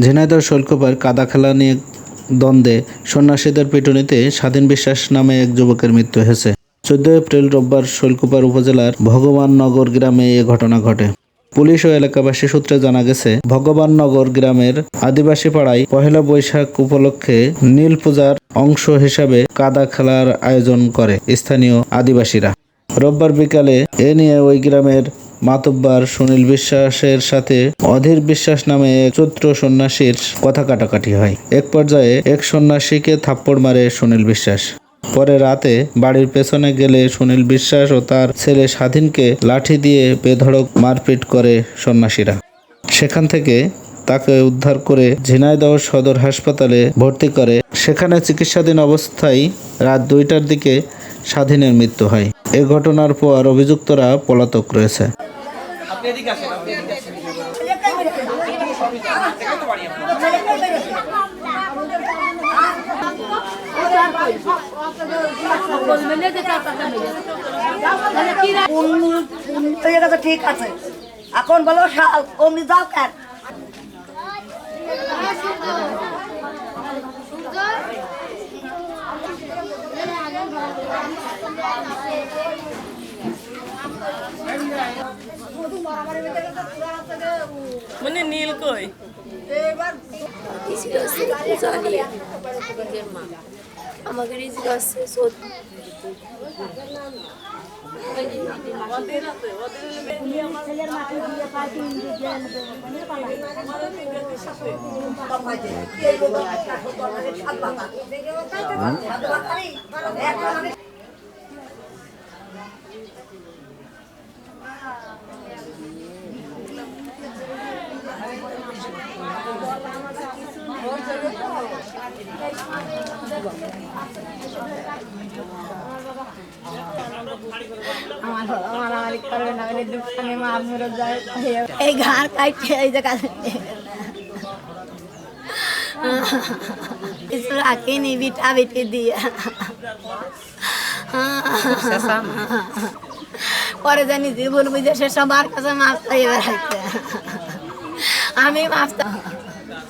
ঝিনাইদহ শৈলকুপার কাদা খেলা নিয়ে দ্বন্দ্বে সন্ন্যাসীদের পিটুনিতে স্বাধীন বিশ্বাস নামে এক যুবকের মৃত্যু হয়েছে। চোদ্দ এপ্রিল রোববার শৈলকুপার উপজেলার ভগবাননগর গ্রামে এ ঘটনা ঘটে। পুলিশ ও এলাকাবাসী সূত্রে জানা গেছে, ভগবাননগর গ্রামের আদিবাসী পাড়ায় পহেলা বৈশাখ উপলক্ষে নীল পূজার অংশ হিসাবে কাদা খেলার আয়োজন করে স্থানীয় আদিবাসীরা। রোববার বিকালে এ নিয়ে ওই গ্রামের মাতব্বার সুনীল বিশ্বাসের সাথে অধীর বিশ্বাস নামে এক চৈত্র সন্ন্যাসীর কথা কাটাকাটি হয়। এক পর্যায়ে এক সন্ন্যাসীকে থাপ্পড় মারে সুনীল বিশ্বাস। পরে রাতে বাড়ির পেছনে গেলে সুনীল বিশ্বাস ও তার ছেলে স্বাধীনকে লাঠি দিয়ে বেধড়ক মারপিট করে সন্ন্যাসীরা। সেখান থেকে তাকে উদ্ধার করে ঝিনাইদহ সদর হাসপাতালে ভর্তি করে। সেখানে চিকিৎসাধীন অবস্থায় রাত দুইটার দিকে স্বাধীনের মৃত্যু হয়। এ ঘটনার পর অভিযুক্তরা পলাতক রয়েছে। আপনি এদিকে আসেন আপনি এদিকে আসেন। ঠিক আছে। এখন বলো শাল অমনি যাও কেন? মানে নীল কই? আমাকে রিজিক আছে সত এই ঘাড় কাটছে, এই জায়গা রাখিনি বিটা বিটি দিয়ে। পরে জানি জীবন বুঝে সে সবার কাছে মাছ আমি মাছ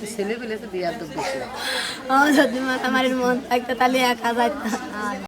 ছেলে পেলে তো দিয়ে যদি মাতামারির মন থাকতো তাহলে একা যাইতাম